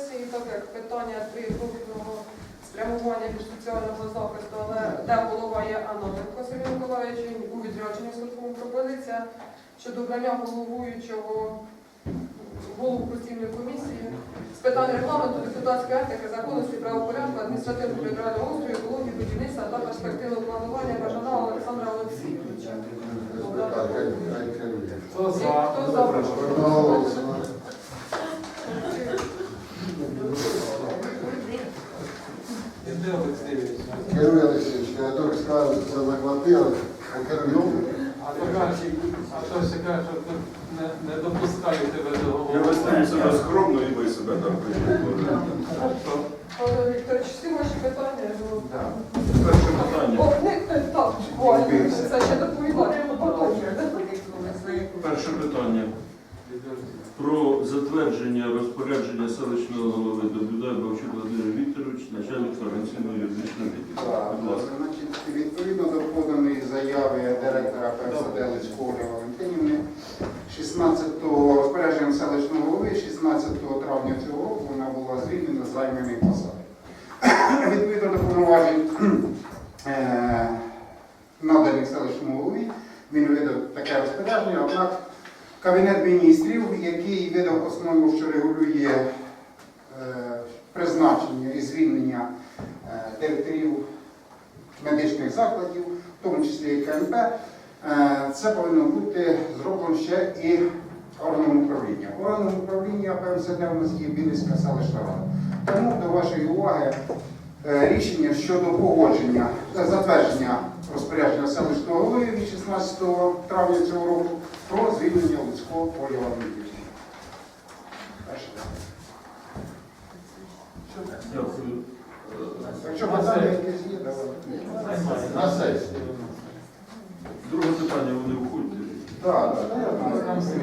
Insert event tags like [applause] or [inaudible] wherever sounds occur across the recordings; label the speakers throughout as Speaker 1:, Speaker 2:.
Speaker 1: сесії, так як питання три спрямування соціального захисту, але де голова є Анатенко Сергій Миколаївич, він у відрядженні службовому пропозиція щодо обрання головуючого голову постійної комісії з питань регламенту, депутатської етики, законності, правопорядку, адміністративно-територіального устрою, екології, будівництва та перспективного планування Бажана Олександра Олексійовича.
Speaker 2: Хто за? Іди, Олексійович.
Speaker 3: Керує Олексійович, я тільки сказав, що це заплатили, а керує.
Speaker 2: А то каже, а то ще каже, що не, не допускаю тебе до
Speaker 4: Я
Speaker 2: голови.
Speaker 4: визнаю себе скромно і ви себе так приймете.
Speaker 1: Павло Вікторович, всі ваші питання. ну,
Speaker 4: Перше питання.
Speaker 1: Бо не так, буквально, це ще доповідати.
Speaker 4: Перше питання. Про затвердження розпорядження селищного голови доповідає Бавчук Владимир Вікторович, начальник організаційного юридичного відділу. Будь ласка.
Speaker 5: відповідно до поданої заяви директора ПСД Лицької Валентинівни, 16-го розпорядженням селищного голови, 16 травня цього року вона була звільнена з займаної посади. Відповідно до повноважень е, наданих селищному голові, він видав таке розпорядження, однак Кабінет міністрів, який видав постанову, що регулює е, призначення і звільнення е, директорів медичних закладів, в тому числі і КМП, е, це повинно бути зроблено ще і органом управління. Органом управління ПМСД у нас є Білицька селищна рада. Тому до вашої уваги рішення щодо погодження, затвердження розпорядження селищного голови від 16 травня цього року про звільнення Луцького Оля Валентинівна.
Speaker 4: Дякую.
Speaker 5: Якщо питання якесь є, давайте.
Speaker 3: На сесії.
Speaker 4: Друге питання, вони входять.
Speaker 5: Так,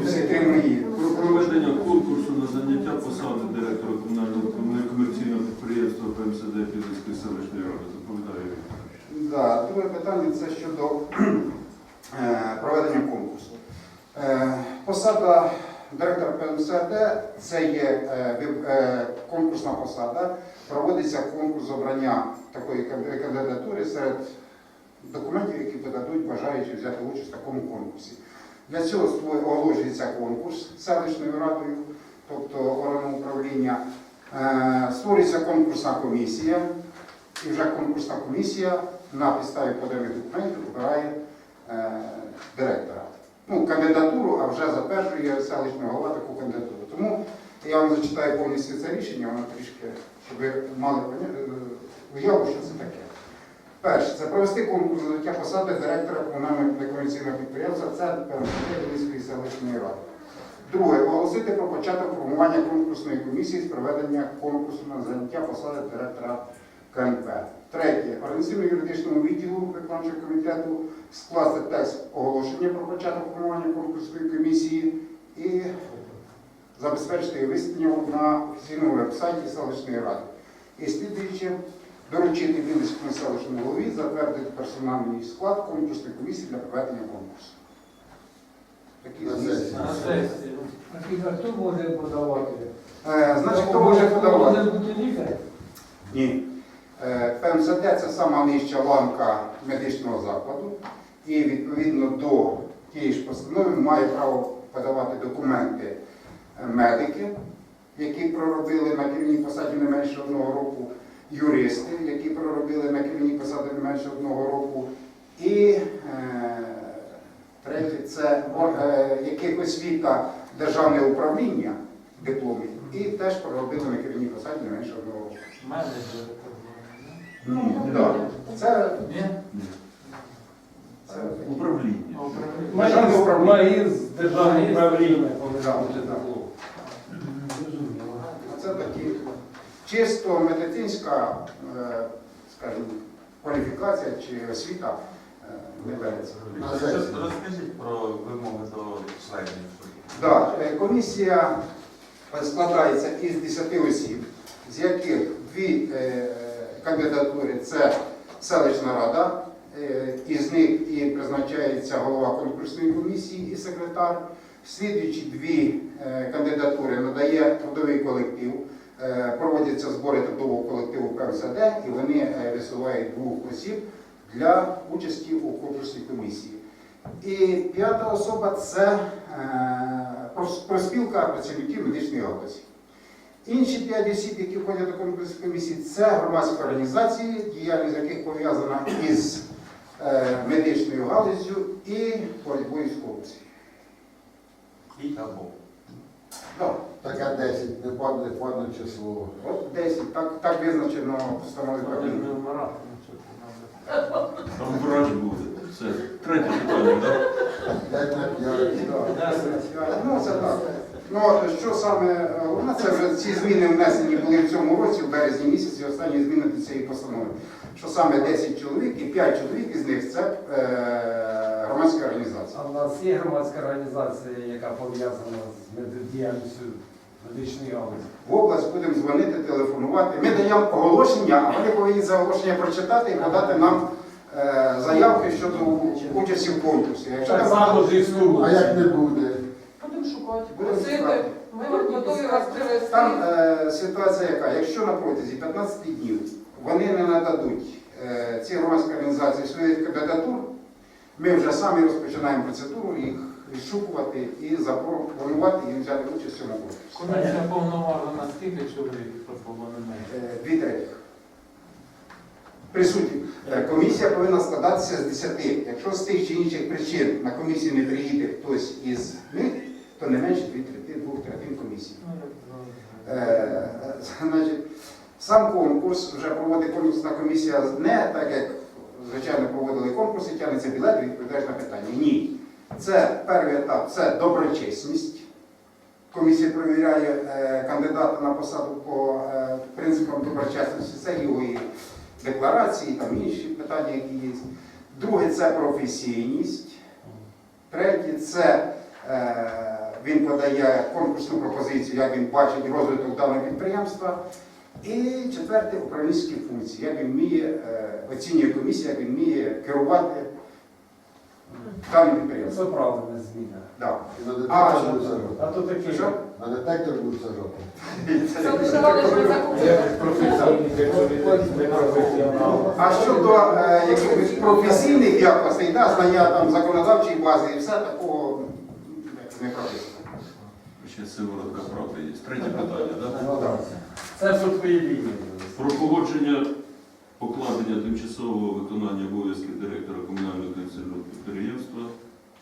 Speaker 5: всі три мої.
Speaker 4: Про проведення конкурсу на заняття посади директора комунального комерційного підприємства ПМСД Підлицької селищної ради. Вікторович.
Speaker 5: Друге питання це щодо [clears throat] е, проведення конкурсу. Е, Посада директора ПМСРД це є е, е, конкурсна посада. Проводиться конкурс обрання такої кандидатури серед документів, які подадуть бажаючи взяти участь в такому конкурсі. Для цього оголошується конкурс селищною радою, тобто органом управління. Створюється конкурсна комісія, і вже конкурсна комісія на підставі поданих документів обирає директора. Ну, кандидатуру, а вже затверджує селищний голова таку кандидатуру. Тому я вам зачитаю повністю це рішення, воно трішки, щоб ви мали е, уяву, що це таке. Перше, це провести конкурс заняття посади директора комунального некомерційного підприємства Центр Львівської селищної ради. Друге, оголосити про початок формування конкурсної комісії з проведення конкурсу на заняття посади директора КНП. Третє, організаційно-юридичному відділу виконавчого комітету скласти текст оголошення про початок формування конкурсної комісії і забезпечити висвітлення на офіційному веб-сайті селищної ради. І слідуючи, доручити Вінницькому селищному голові затвердити персональний склад конкурсної комісії для проведення конкурсу. Такі
Speaker 3: На
Speaker 5: зміст.
Speaker 3: сесії.
Speaker 2: На сесії.
Speaker 6: А хто може подавати?
Speaker 5: Е, Значить, хто може подавати?
Speaker 6: Може бути лікар?
Speaker 5: Ні. Е, це сама нижча ланка медичного закладу, і відповідно до тієї ж постанови має право подавати документи е, медики, які проробили на керівній посаді не менше одного року, юристи, які проробили на керівній посаді не менше одного року, і е, третє це е, яких освіта державне управління дипломів, і теж проробили на керівній посаді не менше одного року.
Speaker 2: Менеджер.
Speaker 5: Ну, так. Це,
Speaker 2: Ні?
Speaker 5: це
Speaker 4: Управління.
Speaker 5: Державне управління.
Speaker 6: Має з
Speaker 5: так. Це такі чисто медицинська, е, скажімо, кваліфікація чи освіта е, не береться.
Speaker 7: Розкажіть про вимоги до членів.
Speaker 5: Да, е, комісія складається із 10 осіб, з яких дві кандидатури це селищна рада, е, із них і призначається голова конкурсної комісії і секретар. Слідуючі дві е, кандидатури надає трудовий колектив е, проводяться збори трудового колективу ПМСД і вони висувають двох осіб для участі у конкурсній комісії. І п'ята особа це проспілка працівників медичної галузі. Інші п'ять осіб, які входять до конкурсної комісії, це громадські організації, діяльність яких пов'язана із е, медичною галуззю і боротьбою з корупцією.
Speaker 7: І або.
Speaker 5: Так,
Speaker 3: Таке 10, не падне, не падне число.
Speaker 5: от 10, так, так визначено постановою
Speaker 2: не треба.
Speaker 4: Там врач буде. Це третє питання, так?
Speaker 3: 5 на 5.
Speaker 5: Ну, це так. Ну, що саме головне, це вже ці зміни внесені були в цьому році, в березні місяці, останні зміни до цієї постанови. Що саме 10 чоловік і 5 чоловік із них це е, громадська організація.
Speaker 6: А в нас є громадська організація, яка пов'язана з меддіяльністю медичної галузі.
Speaker 5: В область будемо дзвонити, телефонувати. Ми даємо оголошення, а вони повинні це оголошення прочитати і подати нам е, заявки щодо участі в конкурсі. Якщо
Speaker 6: Так само з
Speaker 3: А як не буде?
Speaker 1: Просити. Ми готові вас привезти.
Speaker 5: Там е, ситуація яка? Якщо на протязі 15 днів вони не нададуть е, ці громадські організації своїх кандидатур, ми вже самі розпочинаємо процедуру їх відшукувати і запропонувати їм взяти участь в цьому конкурсі.
Speaker 2: Комісія повноважена скільки чоловік, менше?
Speaker 5: Е, Дві третіх. Присутні. Е, Комісія повинна складатися з 10. Якщо з тих чи інших причин на комісію не приїде хтось із них, то не менше дві третини, двох третин комісії.
Speaker 2: Ну.
Speaker 5: Е, Значить, сам конкурс вже проводить конкурсна комісія не так, як звичайно проводили конкурси, тягнеться білет, відповідаєш на питання. Ні. Це перший етап це доброчесність. Комісія перевіряє е, кандидата на посаду по е, принципам доброчесності, це його і декларації, там інші питання, які є. Друге це професійність. Третє це е, він подає конкурсну пропозицію, як він бачить розвиток даного підприємства. І четверте управлінські функції, як він вміє, е, оцінює комісія, як він вміє керувати даним
Speaker 6: Це
Speaker 5: підприємством.
Speaker 6: правда не зміна.
Speaker 5: Да.
Speaker 3: І на
Speaker 5: А,
Speaker 3: будуть.
Speaker 6: А то таке.
Speaker 5: Що?
Speaker 3: На детектор будуть сажати.
Speaker 1: Це лише.
Speaker 5: А щодо е, якихось професійних якостей, да, знання там законодавчої бази і все такого не прописано.
Speaker 4: Ще сиворотка правди є. Третє питання, так?
Speaker 5: Ну, да.
Speaker 6: Це по твоїй лінії.
Speaker 4: Про погодження покладення тимчасового виконання обов'язків директора комунального комерційного підприємства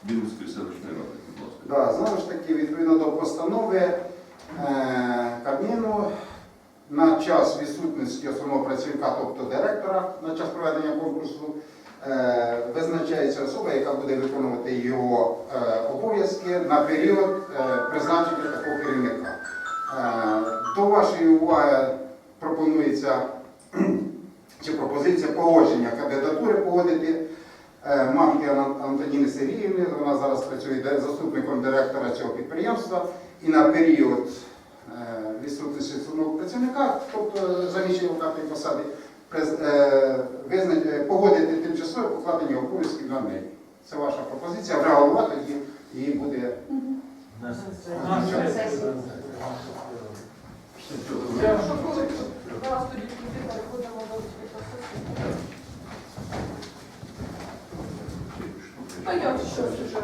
Speaker 4: Білицької селищної ради. Будь ласка.
Speaker 5: Да, знову ж таки, відповідно до постанови е, Кабміну, на час відсутності основного працівника, тобто директора, на час проведення конкурсу, визначається особа, яка буде виконувати його е, обов'язки на період е, призначення такого керівника. Е, до вашої уваги пропонується [clears throat] чи пропозиція погодження кандидатури погодити е, мамки Антоніни Сергіївни. Вона зараз працює заступником директора цього підприємства. І на період е, відсутності працівника, тобто заміщення е, визна- е, погодити тимчасове покладення обов'язків на неї. Це ваша пропозиція. Вже голова тоді її буде.
Speaker 1: А я що вже?